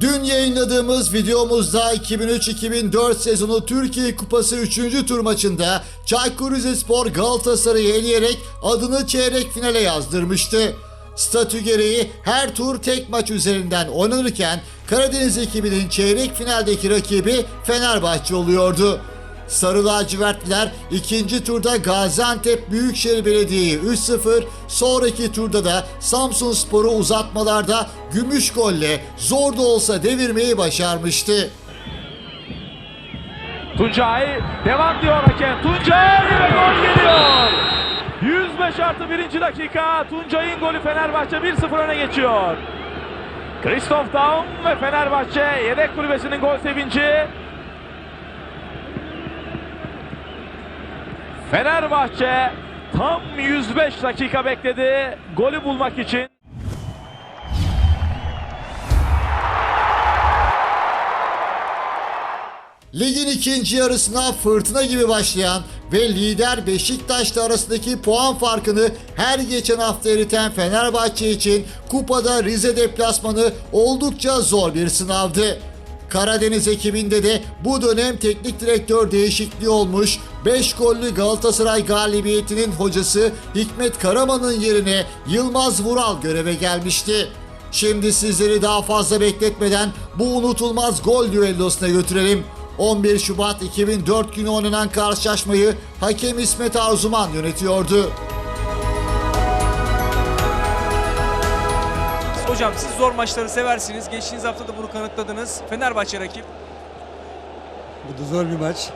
Dün yayınladığımız videomuzda 2003-2004 sezonu Türkiye Kupası 3. tur maçında Çaykur Rizespor Galatasaray'ı eleyerek adını çeyrek finale yazdırmıştı. Statü gereği her tur tek maç üzerinden oynanırken Karadeniz ekibinin çeyrek finaldeki rakibi Fenerbahçe oluyordu. Sarı lacivertliler ikinci turda Gaziantep Büyükşehir Belediye'yi 3-0, sonraki turda da Samsun Spor'u uzatmalarda gümüş golle zor da olsa devirmeyi başarmıştı. Tuncay devam diyor hakem. Tuncay ve gol geliyor. 105 artı 1. dakika Tuncay'ın golü Fenerbahçe 1-0 öne geçiyor. Christoph Daum ve Fenerbahçe yedek kulübesinin gol sevinci. Fenerbahçe tam 105 dakika bekledi golü bulmak için. Ligin ikinci yarısına fırtına gibi başlayan ve lider Beşiktaş'la arasındaki puan farkını her geçen hafta eriten Fenerbahçe için kupada Rize deplasmanı oldukça zor bir sınavdı. Karadeniz ekibinde de bu dönem teknik direktör değişikliği olmuş. 5 gollü Galatasaray galibiyetinin hocası Hikmet Karaman'ın yerine Yılmaz Vural göreve gelmişti. Şimdi sizleri daha fazla bekletmeden bu unutulmaz gol düellosuna götürelim. 11 Şubat 2004 günü oynanan karşılaşmayı hakem İsmet Arzuman yönetiyordu. Hocam siz zor maçları seversiniz. Geçtiğiniz hafta da bunu kanıtladınız. Fenerbahçe rakip. Bu da zor bir maç.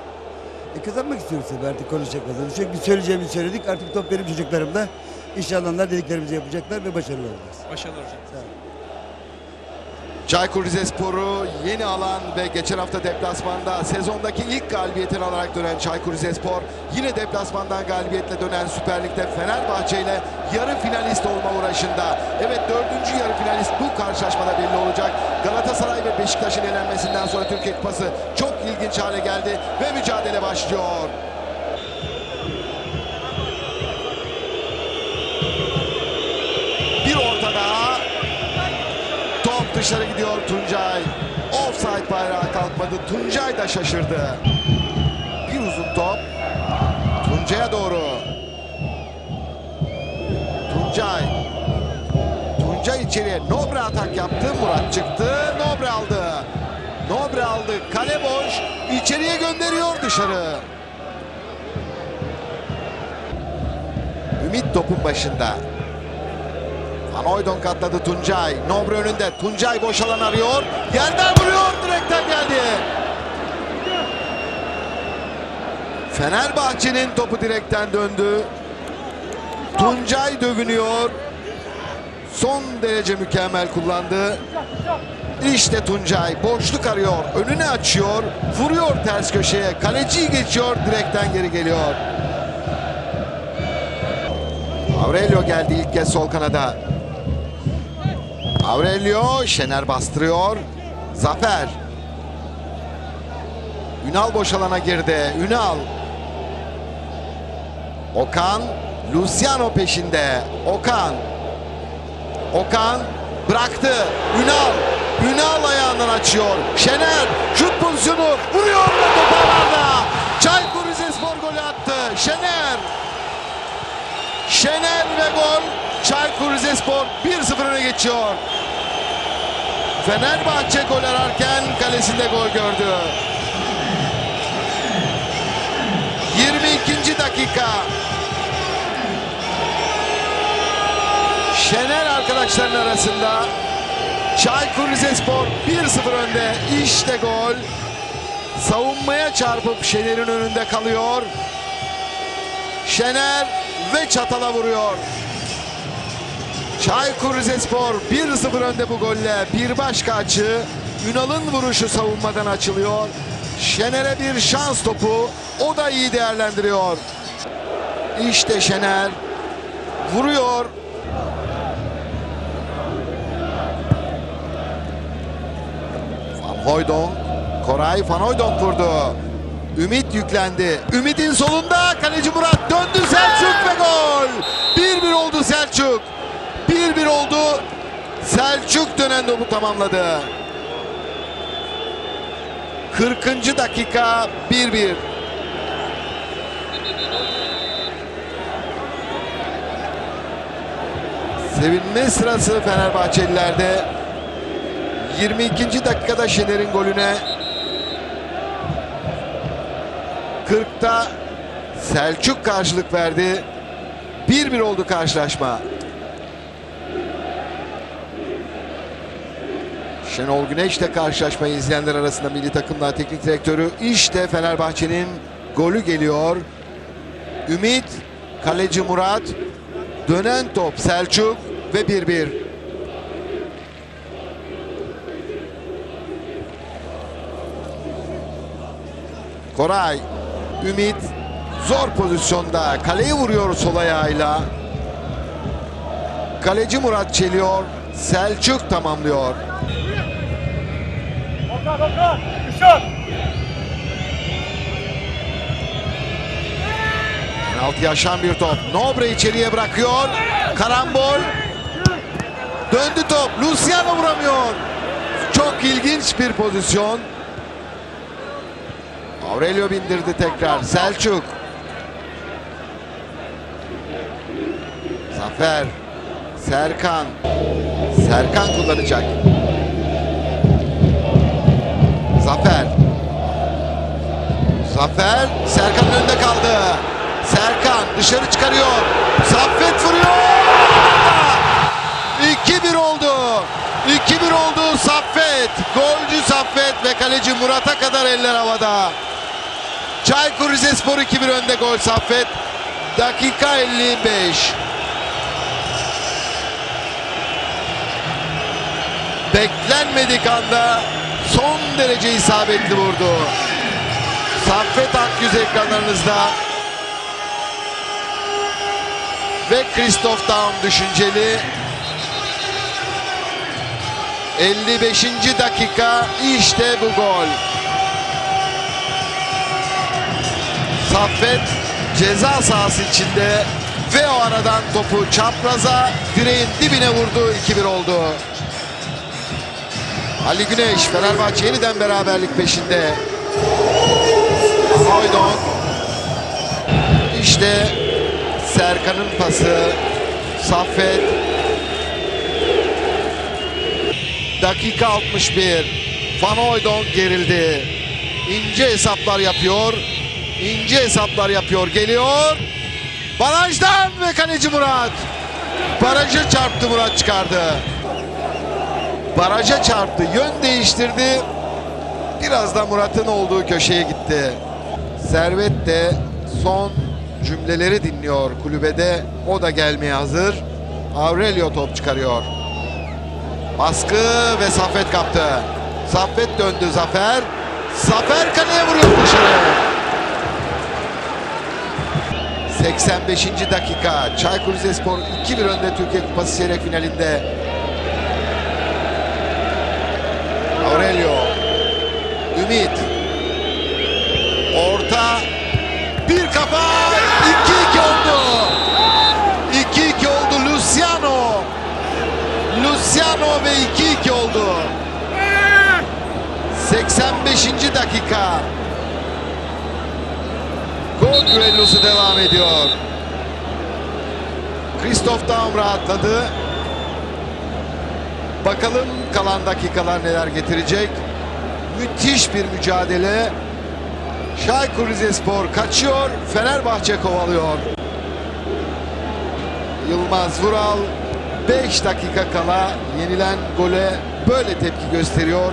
E kazanmak istiyoruz tabii artık konuşacak kazanır. Çünkü biz söyleyeceğimizi söyledik. Artık top benim çocuklarımda. İnşallah onlar dediklerimizi yapacaklar ve başarılı olacağız. Başarılar hocam. Çaykur Rizespor'u yeni alan ve geçen hafta deplasmanda sezondaki ilk galibiyetini alarak dönen Çaykur Rizespor yine deplasmandan galibiyetle dönen Süper Lig'de Fenerbahçe ile yarı finalist olma uğraşında. Evet dördüncü yarı finalist bu karşılaşmada belli olacak. Galatasaray ve Beşiktaş'ın elenmesinden sonra Türkiye Kupası çok ilginç hale geldi ve mücadele başlıyor. Dışarı gidiyor Tuncay. Offside bayrağı kalkmadı. Tuncay da şaşırdı. Bir uzun top. Tuncay'a doğru. Tuncay. Tuncay içeriye. Nobre atak yaptı. Murat çıktı. Nobre aldı. Nobre aldı. Kale boş. İçeriye gönderiyor dışarı. Ümit topun başında. Hooydonk katladı Tuncay. Nobre önünde. Tuncay boş alan arıyor. Yerden vuruyor. Direkten geldi. Fenerbahçe'nin topu direkten döndü. Tuncay dövünüyor. Son derece mükemmel kullandı. İşte Tuncay boşluk arıyor. Önünü açıyor. Vuruyor ters köşeye. Kaleciyi geçiyor. Direkten geri geliyor. Aurelio geldi ilk kez sol kanada. Aurelio Şener bastırıyor. Zafer. Ünal boş alana girdi. Ünal. Okan. Luciano peşinde. Okan. Okan bıraktı. Ünal. Ünal ayağından açıyor. Şener şut pozisyonu vuruyor ve top ağlarda. Çaykur Rizespor golü attı. Şener. Şener ve gol. Çaykur Rizespor 1-0 öne geçiyor. Fenerbahçe gol ararken kalesinde gol gördü. 22. dakika. Şener arkadaşların arasında. Çaykur Rizespor 1-0 önde. İşte gol. Savunmaya çarpıp Şener'in önünde kalıyor. Şener ve çatala vuruyor. Çaykur Rizespor 1-0 önde bu golle. Bir başka açı. Ünal'ın vuruşu savunmadan açılıyor. Şener'e bir şans topu. O da iyi değerlendiriyor. İşte Şener. Vuruyor. Van Hooydonk. Koray Van Hooydonk vurdu. Ümit yüklendi. Ümit'in solunda kaleci Murat döndü Selçuk ve gol. 1-1 oldu Selçuk. 1-1 oldu. Selçuk dönen topu tamamladı. 40. dakika 1-1. Sevinme sırası Fenerbahçelilerde. 22. dakikada Şener'in golüne 40'ta Selçuk karşılık verdi. 1-1 oldu karşılaşma. Şenol Güneş de karşılaşmayı izleyenler arasında milli takımla teknik direktörü. İşte Fenerbahçe'nin golü geliyor. Ümit, kaleci Murat, dönen top Selçuk ve 1-1. Koray, Ümit zor pozisyonda kaleyi vuruyor sol ayağıyla. Kaleci Murat çeliyor, Selçuk tamamlıyor. Penaltı yaşan bir top. Nobre içeriye bırakıyor. Karambol. Döndü top. Luciano vuramıyor. Çok ilginç bir pozisyon. Aurelio bindirdi tekrar. Selçuk. Zafer. Serkan. Serkan kullanacak. Zafer. Zafer Serkan'ın önünde kaldı. Serkan dışarı çıkarıyor. Saffet vuruyor. 2-1 oldu. 2-1 oldu Saffet. Golcü Saffet ve kaleci Murat'a kadar eller havada. Çaykur Rizespor 2-1 önde gol Saffet. Dakika 55. Beklenmedik anda son derece isabetli vurdu. Saffet Akgüz ekranlarınızda. Ve Christoph Daum düşünceli. 55. dakika işte bu gol. Saffet ceza sahası içinde ve o aradan topu çapraza direğin dibine vurdu 2-1 oldu. Ali Güneş Fenerbahçe yeniden beraberlik peşinde. Hoydon. İşte Serkan'ın pası. Saffet. Dakika 61. Van Hooydonk gerildi. İnce hesaplar yapıyor. İnce hesaplar yapıyor. Geliyor. Barajdan ve kaleci Murat. Barajı çarptı Murat çıkardı. Baraja çarptı. Yön değiştirdi. Biraz da Murat'ın olduğu köşeye gitti. Servet de son cümleleri dinliyor kulübede. O da gelmeye hazır. Aurelio top çıkarıyor. Baskı ve Saffet kaptı. Saffet döndü Zafer. Zafer kaleye vuruyor dışarı. 85. dakika. Çaykur Rizespor 2-1 önde Türkiye Kupası çeyrek finalinde. Aurelio. Ümit. Orta. Bir kafa. 2-2 oldu. 2-2 oldu Luciano. Luciano ve 2-2 oldu. 85. dakika. Gol düellosu devam ediyor. Christoph Daum rahatladı. Bakalım kalan dakikalar neler getirecek. Müthiş bir mücadele. Çaykur Rizespor kaçıyor. Fenerbahçe kovalıyor. Yılmaz Vural 5 dakika kala yenilen gole böyle tepki gösteriyor.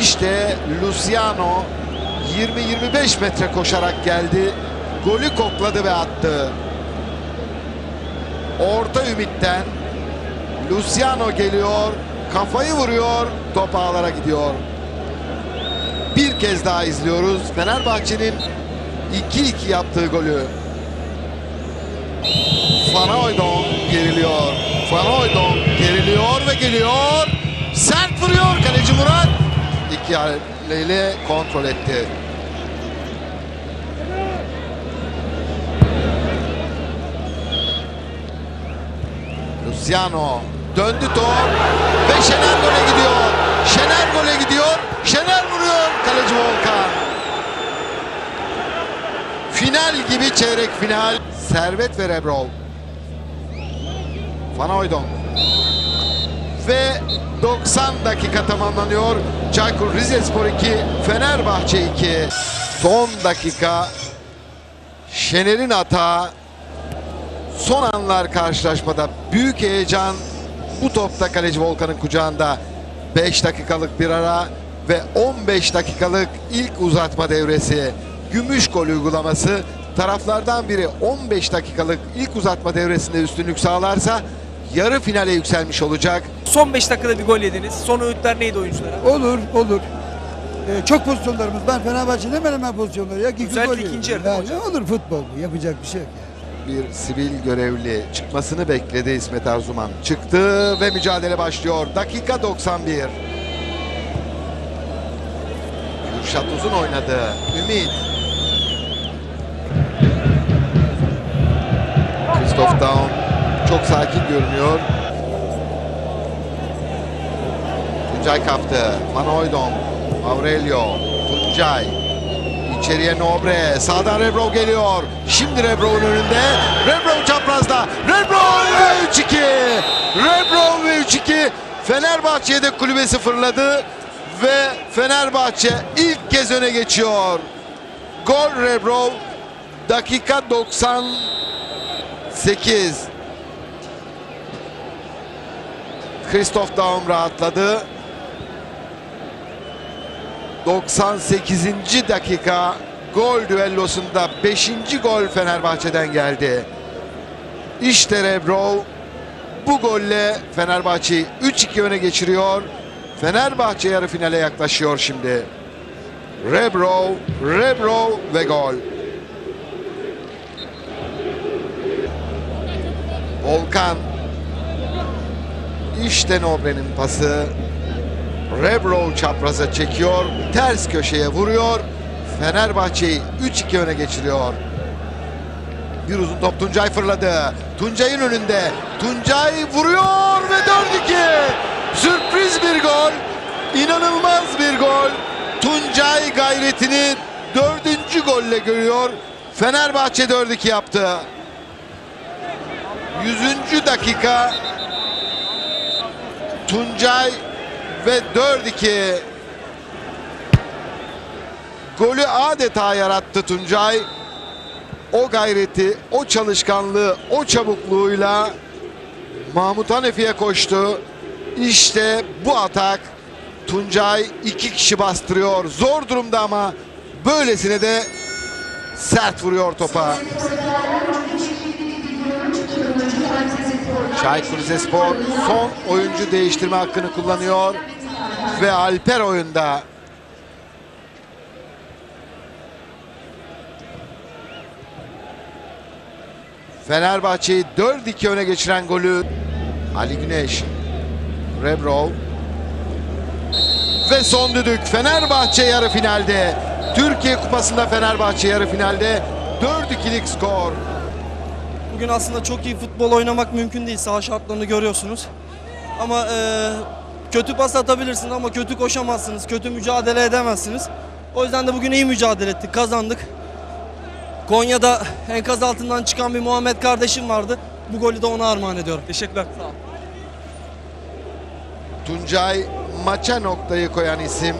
İşte Luciano 20-25 metre koşarak geldi. Golü kokladı ve attı. Orta Ümit'ten Luciano geliyor. Kafayı vuruyor. Top ağlara gidiyor. Bir kez daha izliyoruz. Fenerbahçe'nin 2-2 yaptığı golü. Van Hooydonk geriliyor. Van Hooydonk geriliyor ve geliyor. Sert vuruyor kaleci Murat. İki hamleyle kontrol etti. Luciano döndü top ve Şener gole gidiyor. Şener gole gidiyor. Kaleci Volkan. Final gibi çeyrek final. Servet ve Rebrol. Fanoydon. Ve 90 dakika tamamlanıyor. Çaykur Rizespor 2, Fenerbahçe 2. Son dakika Şener'in hata. Son anlar karşılaşmada büyük heyecan bu topta kaleci Volkan'ın kucağında 5 dakikalık bir ara ve 15 dakikalık ilk uzatma devresi. Gümüş gol uygulaması taraflardan biri 15 dakikalık ilk uzatma devresinde üstünlük sağlarsa yarı finale yükselmiş olacak. Son 5 dakikada bir gol yediniz. Son öğütler neydi oyunculara? Olur, olur. Ee, çok pozisyonlarımız var. Fenerbahçe'nin hemen hemen pozisyonları. Ya, Özellikle ikinci yarıda Yani hocam. Olur futbol bu. Yapacak bir şey yok. Yani. bir sivil görevli çıkmasını bekledi İsmet Arzuman. Çıktı ve mücadele başlıyor. Dakika 91. Kürşat Uzun oynadı. Ümit. Christoph Daum çok sakin görünüyor. Tuncay kaptı. Van Hooydonk. Aurelio. Tuncay. İçeriye Nobre. Sağdan Rebrov geliyor. Şimdi Rebrov'un önünde. Rebrov çaprazda. Rebrov ve 3-2. Rebrov ve 3-2. Fenerbahçe'ye de kulübesi fırladı. Ve Fenerbahçe ilk kez öne geçiyor. Gol Rebrov. Dakika 98. Christoph Daum rahatladı. 98. dakika gol düellosunda 5. gol Fenerbahçe'den geldi. İşte Rebrov bu golle Fenerbahçe'yi 3-2 öne geçiriyor. Fenerbahçe yarı finale yaklaşıyor şimdi. Rebrov, Rebrov ve gol. Volkan. İşte Nobre'nin pası. Rebrov çapraza çekiyor. Ters köşeye vuruyor. Fenerbahçe'yi 3-2 öne geçiriyor. Bir uzun top Tuncay fırladı. Tuncay'ın önünde. Tuncay vuruyor ve 4-2. Sürpriz bir gol. İnanılmaz bir gol. Tuncay gayretini dördüncü golle görüyor. Fenerbahçe 4-2 yaptı. 100. dakika Tuncay ve 4-2 golü adeta yarattı Tuncay. O gayreti, o çalışkanlığı, o çabukluğuyla Mahmut Hanefi'ye koştu. İşte bu atak Tuncay iki kişi bastırıyor. Zor durumda ama böylesine de sert vuruyor topa. Çaykur Rizespor son oyuncu değiştirme hakkını kullanıyor ve Alper oyunda. Fenerbahçe'yi 4-2 öne geçiren golü Ali Güneş, Rebrov ve son düdük Fenerbahçe yarı finalde. Türkiye Kupası'nda Fenerbahçe yarı finalde 4-2'lik skor. Bugün aslında çok iyi futbol oynamak mümkün değil. Saha şartlarını görüyorsunuz. Ama e, kötü pas atabilirsiniz ama kötü koşamazsınız. Kötü mücadele edemezsiniz. O yüzden de bugün iyi mücadele ettik. Kazandık. Konya'da enkaz altından çıkan bir Muhammed kardeşim vardı. Bu golü de ona armağan ediyorum. Teşekkürler. Sağ olun. Tuncay maça noktayı koyan isim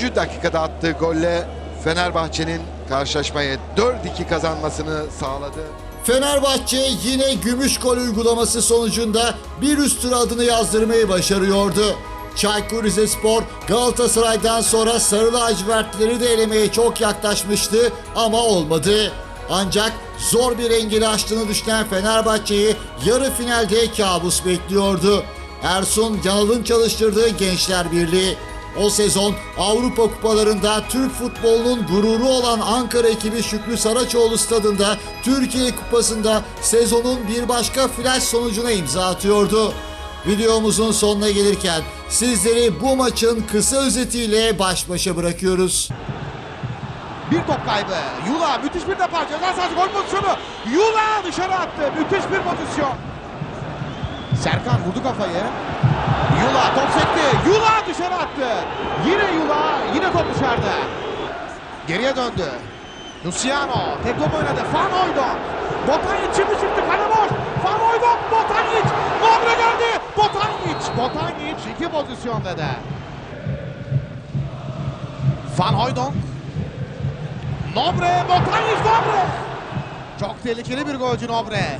100. dakikada attığı golle Fenerbahçe'nin karşılaşmayı 4-2 kazanmasını sağladı. Fenerbahçe yine gümüş gol uygulaması sonucunda bir üst tura adını yazdırmayı başarıyordu. Çaykur Rizespor Galatasaray'dan sonra Sarı Lacivertleri de elemeye çok yaklaşmıştı ama olmadı. Ancak zor bir engeli aştığını düşünen Fenerbahçe'yi yarı finalde kabus bekliyordu. Ersun Yanal'ın çalıştırdığı Gençler Birliği o sezon Avrupa kupalarında Türk futbolunun gururu olan Ankara ekibi Şükrü Saraçoğlu stadında Türkiye Kupası'nda sezonun bir başka flash sonucuna imza atıyordu. Videomuzun sonuna gelirken sizleri bu maçın kısa özetiyle baş başa bırakıyoruz. Bir top kaybı. Yula müthiş bir defa ceza sahası gol pozisyonu. Yula dışarı attı. Müthiş bir pozisyon. Serkan vurdu kafayı. Yula top sekti. Yula dışarı attı. Yine Yula. Yine top dışarıda. Geriye döndü. Luciano tek top oynadı. Van Hooydonk. Botanjic şimdi çıktı. Kale boş. Van Hooydonk. Botanjic. Nobre geldi. Botanjic. Botanjic iki pozisyonda da. Van Hooydonk. Nobre. Botanjic Nobre. Çok tehlikeli bir golcü Nobre.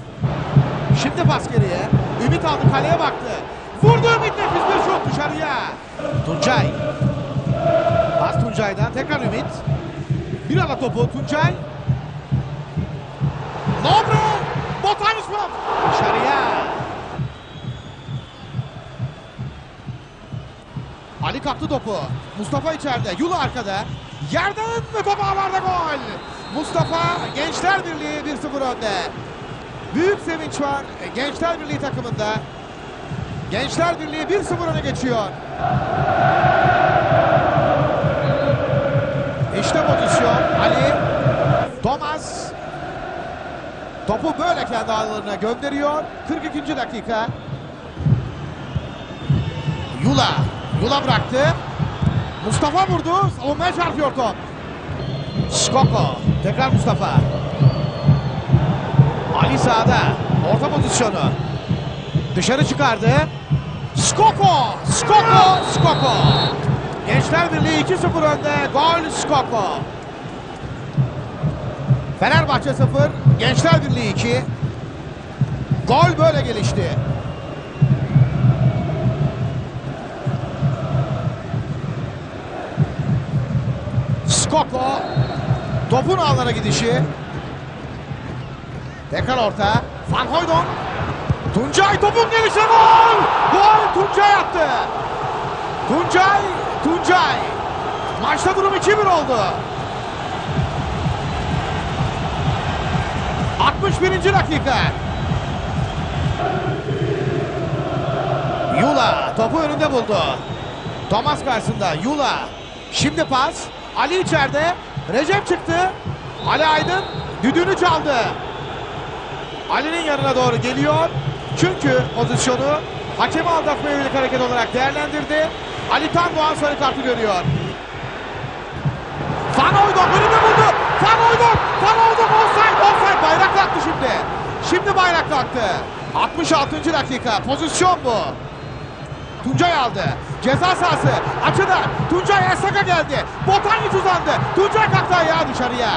Şimdi pas geriye. Ümit aldı kaleye baktı. Vurdu Ümit nefis bir şut dışarıya. Tuncay. Pas Tuncay'dan tekrar Ümit. Bir ala topu Tuncay. Nobre. Botanis var. Dışarıya. Ali kaptı topu. Mustafa içeride. Yulu arkada. Yerden ve top ağlarda gol. Mustafa Gençler Birliği 1-0 önde. Büyük sevinç var Gençler Birliği takımında. Gençler Birliği 1-0 öne geçiyor. İşte pozisyon. Ali. Thomas. Topu böyle kendi ağlarına gönderiyor. 42. dakika. Yula. Yula bıraktı. Mustafa vurdu. Savunmaya çarpıyor top. Skoko. Tekrar Mustafa. Ali sağda. Orta pozisyonu. Dışarı çıkardı. Skoko. Skoko. Skoko. Gençler Birliği 2-0 önde. Gol Skoko. Fenerbahçe 0. Gençler Birliği 2. Gol böyle gelişti. Skoko. Topun ağlara gidişi. Tekrar orta. Van Hooydonk. Tuncay topun gelişi gol! Gol Tuncay attı. Tuncay, Tuncay. Maçta durum 2-1 oldu. 61. dakika. Yula topu önünde buldu. Thomas karşısında Yula. Şimdi pas. Ali içeride. Recep çıktı. Ali Aydın düdüğünü çaldı. Ali'nin yanına doğru geliyor. Çünkü pozisyonu hakemi aldatmaya yönelik hareket olarak değerlendirdi. Ali Tandoğan sarı kartı görüyor. Van Hooydonk önünde buldu. Van Hooydonk, Van Hooydonk offside, offside. Bayrak taktı şimdi. Şimdi bayrak taktı. 66. dakika. Pozisyon bu. Tuncay aldı. Ceza sahası açıda. Tuncay Esaka geldi. Botanjic uzandı. Tuncay kalktı ayağı dışarıya.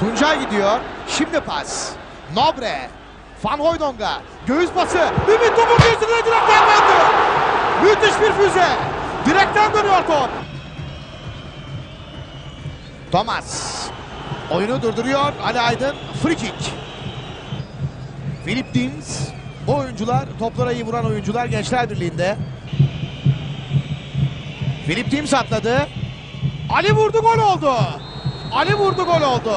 Tuncay gidiyor. Şimdi pas. Nobre. Van Hooydonk'a. Göğüs pası. Ümit topun gözüne direkten döndü. Müthiş bir füze. Direkten dönüyor top. Thomas. Oyunu durduruyor. Ali Aydın. Free kick. Philip Dins. Bu oyuncular toplara iyi vuran oyuncular Gençler Birliği'nde. Philip Dins atladı. Ali vurdu gol oldu. Ali vurdu gol oldu.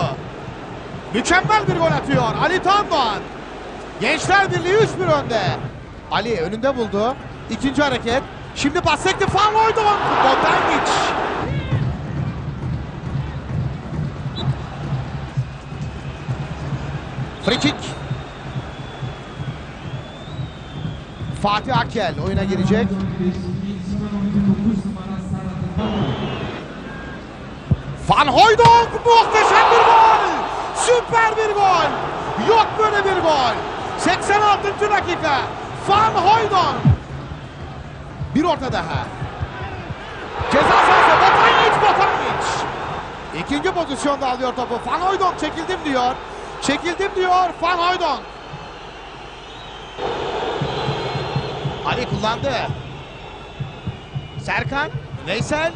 Mükemmel bir gol atıyor Ali Tandoğan. Gençler Birliği 3-1 önde. Ali önünde buldu. İkinci hareket. Şimdi pas sekti. Van Hooydonk. Botanjic. Free kick. Fatih Akkel oyuna girecek. Van Hooydonk muhteşem bir gol. Süper bir gol. Yok böyle bir gol. 86. dakika. Van Hooydonk. Bir orta daha. Ceza sahası Botanjic Botanjic. İkinci pozisyonda alıyor topu. Van Hooydonk çekildim diyor. Çekildim diyor Van Hooydonk. Ali kullandı. Serkan, Veysel,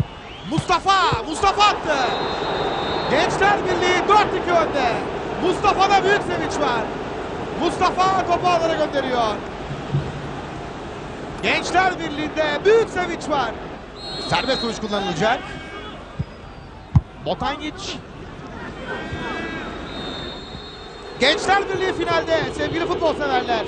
Mustafa, Mustafa attı. Gençler Birliği 4-2 önde. Mustafa'da büyük sevinç var. Mustafa topu ağlara gönderiyor. Gençler Birliği'nde büyük sevinç var. Serbest vuruş kullanılacak. Botangic. Gençler Birliği finalde sevgili futbol severler.